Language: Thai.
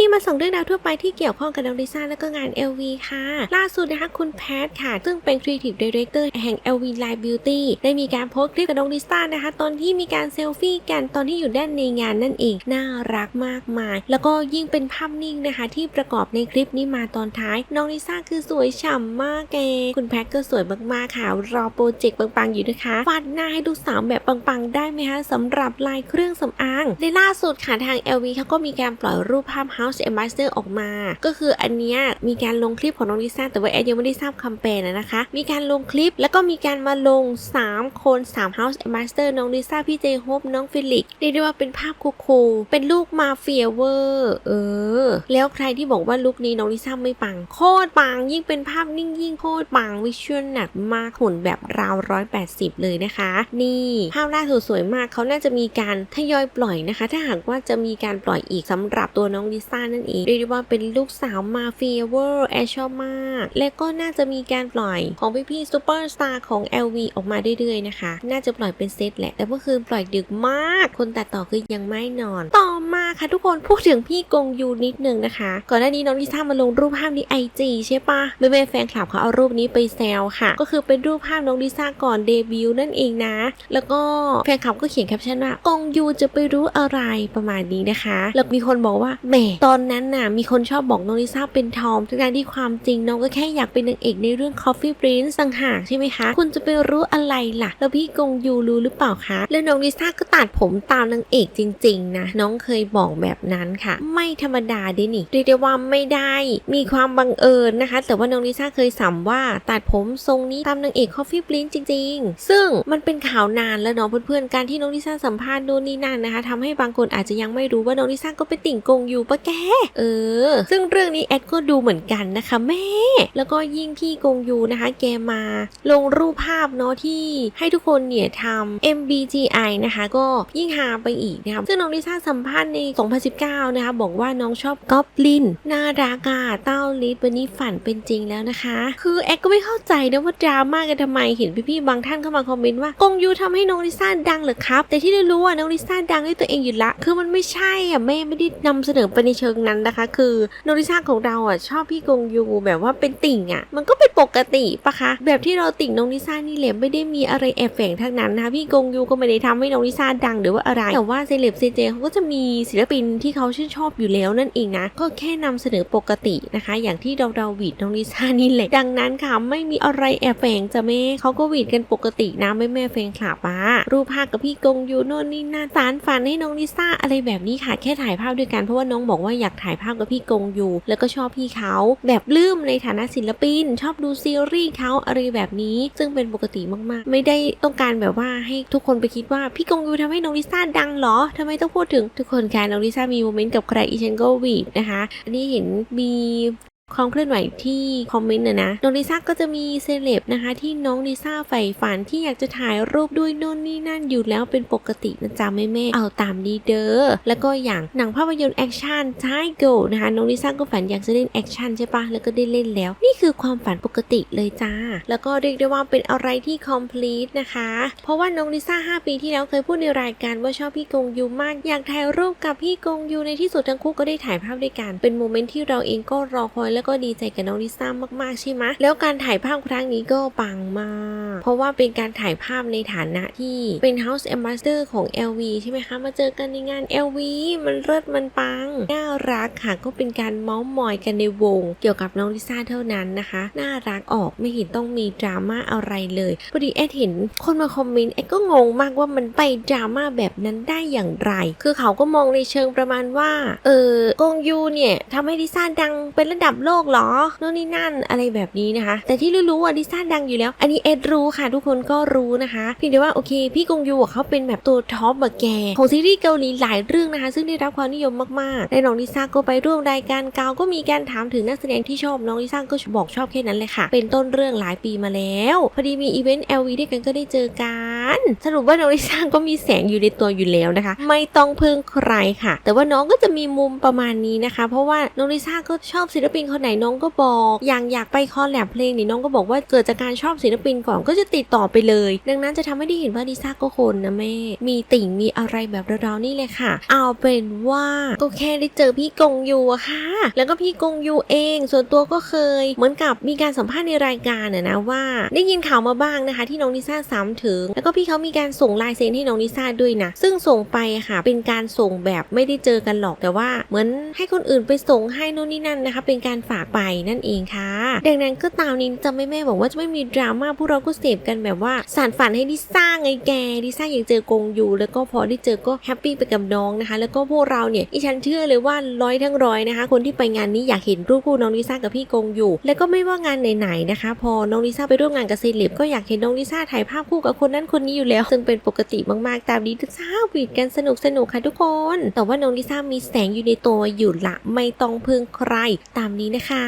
นี้มาส่งเรื่องราวทั่วไปที่เกี่ยวข้องกับน้องลิซ่าและก็งาน LV ค่ะ ล่าสุดนะคะคุณแพทค่ะ ซึ่งเป็น Creative Director แห่ง LV Live Beauty ได้มีการโพสต์คลิปกับน้องลิซ่านะคะ ตอนที่มีการเซลฟี่กันตอนที่อยู่ด้านในงานนั่นเอง น่ารักมากมาย แล้วก็ยิ่งเป็นภาพนิ่งนะคะ ที่ประกอบในคลิปนี้มาตอนท้าย น้องลิซ่าคือสวยฉ่ำมากแก คุณแพทก็สวยมากๆค่ะ รอโปรเจกต์ปังๆอยู่นะคะฟาดหน้าให้ดูสาวแบบปังๆ ได้ไหมคะสำหรับลายเครื่องสำอางในล่าสุดค่ะทาง LV เขาก็มีการปล่อยรูปภาพ House ออกมา ก็คืออันเนี้ยมีการลงคลิปของน้องลิซ่าแต่ว่าแอดยังไม่ได้ทราบคำแปลนะนะคะ มีการลงคลิปแล้วก็มีการมาลง 3 คน3 House Ambassador น้องลิซ่าพี่เจโฮปน้องฟิลิกเรียกได้ว่าเป็นภาพคูลๆเป็นลูกมาเฟียเวอร์เออ แล้วใครที่บอกว่าลุคนี้น้องลิซ่าไม่ปังโคตรปังยิ่งเป็นภาพนิ่งยิ่งโคตรปังวิชวลหนักมากหุ่นแบบราวร้อยแปดสิบเลยนะคะ นี่ภาพล่าสุดสวยมากเขาน่าจะมีการทยอยปล่อยนะคะ ถ้าหากว่าจะมีการปล่อยอีกสำหรับตัวน้องลิซ่านั่นเอง เรียกได้ว่าเป็นลูกสาวมาเฟียเวอร์แอชชอบมาก และก็น่าจะมีการปล่อยของพี่พี่ซูเปอร์สตาร์ของ LV ออกมาเรื่อยๆนะคะ น่าจะปล่อยเป็นเซตแหละ แต่เมื่อคืนปล่อยดึกมาก คนตัดต่อคือยังไม่นอน ต่อมาค่ะทุกคนพูดถึงพี่กงยูนิดนึงนะคะ ก่อนหน้านี้น้องลิซ่ามาลงรูปภาพในไอจีใช่ปะแม่ๆแฟนคลับเขาเอารูปนี้ไปแซวค่ะ ก็คือเป็นรูปภาพน้องลิซ่าก่อนเดบิวต์นั่นเองนะ แล้วก็แฟนคลับก็เขียนแคปชั่นว่ากงยูจะไปรู้อะไรประมาณนี้นะคะ แล้วมีคนบอกว่าแหมตอนนั้นน่ะมีคนชอบบอกน้องลิซ่าเป็นทอมทั้งที่ความจริงน้องก็แค่อยากเป็นนางเอกในเรื่อง Coffee Prince ต่างหากใช่ไหมคะ คุณจะไปรู้อะไรล่ะ แล้วพี่กงยูรู้หรือเปล่าคะ แล้วน้องลิซ่าก็ตัดผมตามนางเอกจริง ๆ นะ น้องเคยบอกแบบนั้นค่ะ ไม่ธรรมดาเด้นี่เรียกได้ว่าไม่ได้ มีความบังเอิญนะคะ แต่ว่าน้องลิซ่าเคยสัมว่าตัดผมทรงนี้ตามนางเอก Coffee Prince จริง ๆ ซึ่งมันเป็นข่าวนานแล้วเนาะเพื่อนๆการที่น้องลิซ่าสัมภาษณ์นู่นนี่นั่นนะคะทำให้บางคนอาจจะยังไม่รู้ว่าน้องลิซ่าก็เป็นติ่งกงยูปะแกเออ ซึ่งเรื่องนี้แอดก็ดูเหมือนกันนะคะแม่ แล้วก็ยิ่งพี่กงยูนะคะ แกมาลงรูปภาพเนาะที่ให้ทุกคนเนี่ยทำ MBTI นะคะ ก็ยิ่งหาไปอีกนะครับซึ่งน้องลิซ่าสัมภาษณ์ใน 2019 นะคะ บอกว่าน้องชอบก๊อบลินน่ารักอะเต้าลิศวันนี้ฝันเป็นจริงแล้วนะคะ คือแอดก็ไม่เข้าใจนะว่าดราม่ากันทำไมเห็นพี่ๆบางท่านเข้ามาคอมเมนต์ว่ากงยูทำให้น้องลิซ่าดังเหรอครับ แต่ที่ได้รู้ว่าน้องลิซ่าดังด้วยตัวเองอยู่ละ คือมันไม่ใช่อะแม่ไม่ได้นำเสนอไปในเชิงนั้นนะคะ คือน้องลิซ่าของเราอะชอบพี่กงยูแบบว่าเป็นติ่งอะ มันก็เป็นปกติปะคะ แบบที่เราติ่งน้องลิซ่านี่แหละไม่ได้มีอะไรแอบแฝงทั้งนั้นนะคะพี่กงยูก็ไม่ได้ทำให้น้องลิซ่าดังหรือว่าอะไร แต่ว่าเซเลบเซเจเขาก็จะมีศิลปินที่เขาชื่นชอบอยู่แล้วนั่นเองนะ ก็แค่นำเสนอปกตินะคะ อย่างที่เราเราวีดน้องลิซ่านี่แหละ ดังนั้นค่ะไม่มีอะไรแอบแฝงจะแม่เขาก็วีดกันปกตินะแม่แม่แฟนคลับอะรูปภาพกับพี่กงยูโน่นนี่นั่นสารฝันให้น้องลิซ่าอะไรแบบนี้ค่ะแค่ถ่ายภาพด้วยกันเพราะว่าน้องบอกว่าอยากถ่ายภาพกับพี่กงอยู่ แล้วก็ชอบพี่เขาแบบลืมในฐานะศิลปิน ชอบดูซีรีส์เขาอะไรแบบนี้ ซึ่งเป็นปกติมากๆ ไม่ได้ต้องการแบบว่าให้ทุกคนไปคิดว่าพี่กงยูทำให้น้องลิซ่าดังหรอทำไมต้องพูดถึงทุกคนค่ะน้องลิซ่ามีโมเมนต์กับใครอีฉันก็วีดนะคะ อันนี้เห็นมี ความเคลื่อนไหวที่คอมเมนต์นะนะน้องลิซ่าก็จะมีเซเลบนะคะ ที่น้องลิซ่าใฝ่ฝันที่อยากจะถ่ายรูปด้วยโน่นนี่นั่นอยู่แล้วเป็นปกตินะจ๊ะแม่แม่เอาตามนี้เด้อแล้วก็อย่างหนังภาพยนตร์แอคชั่นใช่โกนะคะน้องลิซ่าก็ฝันอยากจะเล่นแอคชั่นใช่ปะแล้วก็ได้เล่นแล้ว นี่คือความฝันปกติเลยจ้า แล้วก็เรียกได้ว่าเป็นอะไรที่ complete นะคะ เพราะว่าน้องลิซ่า 5 ปีที่แล้วเคยพูดในรายการว่าชอบพี่กงยูมาก อยากถ่ายรูปกับพี่กงยูในที่สุดทั้งคู่ก็ได้ถ่ายภาพด้วยกันเป็นโมเมนต์ที่เราเองก็รอคอยแลวก็ดีใจกับน้องลิซ่ามากๆใช่ไหมแล้วการถ่ายภาพครั้งนี้ก็ปังมาก เพราะว่าเป็นการถ่ายภาพในฐานะที่เป็น House Ambassador ของ LV ใช่ไหมคะมาเจอกันในงาน LV มันเลิศมันปัง น่ารักค่ะก็เป็นการเมาส์มอยกันในวง เกี่ยวกับน้องลิซ่าเท่านั้นนะคะ น่ารักออกไม่เห็นต้องมีดราม่าอะไรเลยพอดีแอดเห็นคนมาคอมเมนต์แอดก็งงมากว่ามันไปดราม่าแบบนั้นได้อย่างไร คือเขาก็มองในเชิงประมาณว่า เออกงยูเนี่ยทำให้ลิซ่าดังเป็นระดับโลกเหรอโน่นนี่นั่นอะไรแบบนี้นะคะ แต่ที่รู้ๆว่าลิซ่าดังอยู่แล้ว อันนี้เอ็ดรู้ค่ะ ทุกคนก็รู้นะคะเพียงแต่ว่าโอเค พี่กงยูอะเขาเป็นแบบตัวท็อปแบบแกของซีรีส์เกาหลีหลายเรื่องนะคะ ซึ่งได้รับความนิยมมากๆและน้องลิซ่าก็ไปร่วมรายการเกาก็มีการถามถึงนักแสดงที่ชอบน้องลิซ่าก็บอกชอบแค่นั้นเลยค่ะ เป็นต้นเรื่องหลายปีมาแล้ว พอดีมีอีเวนต์ LV ด้วยกันก็ได้เจอกัน สรุปว่าน้องลิซ่าก็มีแสงอยู่ในตัวอยู่แล้วนะคะ ไม่ต้องพึ่งใครค่ะ แต่ว่าน้องก็จะมีมุมประมาณนี้นะคะ เพราะว่าน้องลิซ่าก็ชอบศิลปินคนไหนน้องก็บอกอย่างอยากไปคอลแลบเพลงนี่น้องก็บอกว่าเกิดจากการชอบศิลปินก่อนก็จะติดต่อไปเลย ดังนั้นจะทำให้ได้เห็นว่าลิซ่าก็คนนะแม่ มีติ่งมีอะไรแบบเราๆนี่เลยค่ะ เอาเป็นว่าก็แค่ได้เจอพี่กงยูอะค่ะ แล้วก็พี่กงยูเอง ส่วนตัวก็เคย เหมือนกับมีการสัมภาษณ์ในรายการน่ะนะว่า ได้ยินข่าวมาบ้างนะคะ ที่น้องลิซ่าซ้ำถึง แล้วก็พี่เขามีการส่งลายเซ็นให้น้องลิซ่าด้วยนะ ซึ่งส่งไปค่ะ เป็นการส่งแบบไม่ได้เจอกันหรอกแต่ว่าเหมือนให้คนอื่นไปส่งให้โน่นนี่นั่นนะคะ เป็นการฝากไปนั่นเองค่ะ ดังนั้นก็ตามนี้จะไม่แม่บอกว่าจะไม่มีดราม่าพวกเราก็เสพกันแบบว่าสารฝันให้ลิซ่าไงแกลิซ่ายังเจอกงอยู่ แล้วก็พอได้เจอก็แฮปปี้ไปกับน้องนะคะ แล้วก็พวกเราเนี่ยอีฉันเชื่อเลยว่าร้อยทั้งร้อยนะคะ คนที่ไปงานนี้อยากเห็นรูปคู่น้องลิซ่ากับพี่กงอยู่ แล้วก็ไม่ว่างานไหนๆนะคะ พอน้องลิซ่าไปร่วมงานกับเซเลบก็อยากเห็นน้องลิซ่าถ่ายภาพคู่กับคนนั้นคนนี้อยู่แล้ว ซึ่งเป็นปกติมากๆ ตามนี้ทุกเช้าวีดกันสนุกสนุกๆค่ะทุกคน แต่ว่าน้องลิซ่ามีแสงอยู่ในตัวอยู่ละ ไม่ต้องพึ่งใคร ตามนี้นะคะ